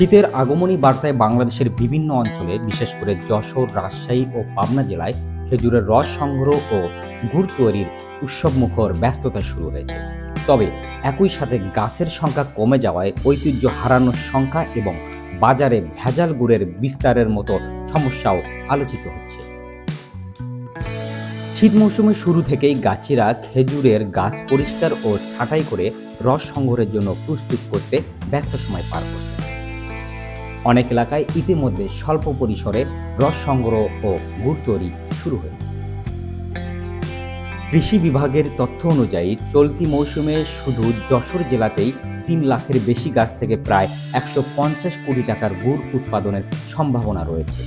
শীতের আগমনী বার্তায় বাংলাদেশের বিভিন্ন অঞ্চলে, বিশেষ করে যশোর, রাজশাহী ও পাবনা জেলায় খেজুরের রস সংগ্রহ ও গুড় তৈরির উৎসবমুখর ব্যস্ততা শুরু হয়েছে। তবে একই সাথে গাছের সংখ্যা কমে যাওয়ায় ঐতিহ্য হারানোর সংখ্যা এবং বাজারে ভেজাল গুড়ের বিস্তারের মতো সমস্যাও আলোচিত হচ্ছে। শীত মৌসুমের শুরু থেকেই গাছিরা খেজুরের গাছ পরিষ্কার ও ছাঁটাই করে রস সংগ্রহের জন্য প্রস্তুত করতে ব্যস্ত সময় পার করছে। অনেক এলাকায় ইতিমধ্যে স্বল্প পরিসরে রস সংগ্রহ ও গুড় তৈরি শুরু হয়েছে। কৃষি বিভাগের তথ্য অনুযায়ী, চলতি মৌসুমে শুধু যশোর জেলাতেই তিন লাখের বেশি গাছ থেকে প্রায় একশো পঞ্চাশ কোটি টাকার গুড় উৎপাদনের সম্ভাবনা রয়েছে।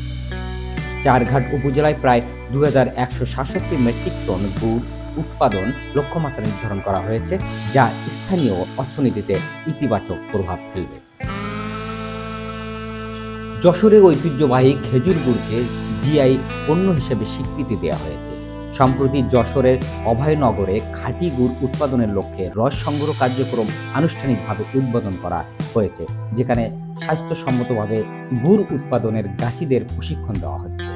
চারঘাট উপজেলায় প্রায় দু হাজার একশো সাতষট্টি মেট্রিক টন গুড় উৎপাদন লক্ষ্যমাত্রা নির্ধারণ করা হয়েছে, যা স্থানীয় অর্থনীতিতে ইতিবাচক প্রভাব ফেলবে। যশোরের ঐতিহ্যবাহী খেজুর গুড়কে জিআই পণ্য হিসেবে স্বীকৃতি দেওয়া হয়েছে। সম্প্রতি যশোরের অভয়নগরে খাঁটি গুড় উৎপাদনের লক্ষ্যে রস সংগ্রহ কার্যক্রম আনুষ্ঠানিকভাবে উদ্বোধন করা হয়েছে, যেখানে স্বাস্থ্যসম্মতভাবে গুড় উৎপাদনের গাছিদের প্রশিক্ষণ দেওয়া হচ্ছে।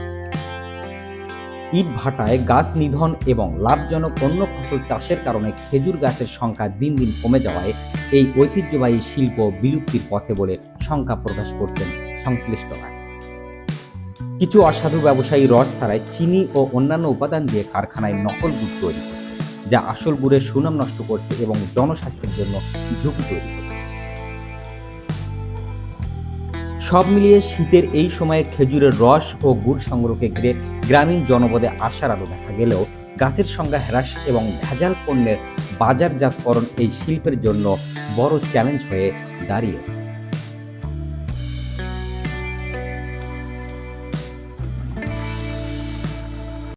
ইট ভাটায় গাছ নিধন এবং লাভজনক অন্য ফসল চাষের কারণে খেজুর গাছের সংখ্যা দিন দিন কমে যাওয়ায় এই ঐতিহ্যবাহী শিল্প বিলুপ্তির পথে বলে শঙ্কা প্রকাশ করছেন সংশ্লিষ্টরা কিছু অসাধু ব্যবসায়ী রস ছাড়াই চিনি ও অন্যান্য উপাদান দিয়ে কারখানায় নকল গুড় তৈরি করছে, যা আসল গুড়ের সুনাম নষ্ট করছে এবং জনস্বাস্থ্যের জন্য ঝুঁকি তৈরি করছে। সব মিলিয়ে শীতের এই সময়ে খেজুরের রস ও গুড় সংগ্রহকে ঘিরে গ্রামীণ জনপদে আশার আলো দেখা গেলেও গাছের সংখ্যা হ্রাস এবং ভেজাল পণ্যের বাজারজাতকরণ এই শিল্পের জন্য বড় চ্যালেঞ্জ হয়ে দাঁড়িয়েছে।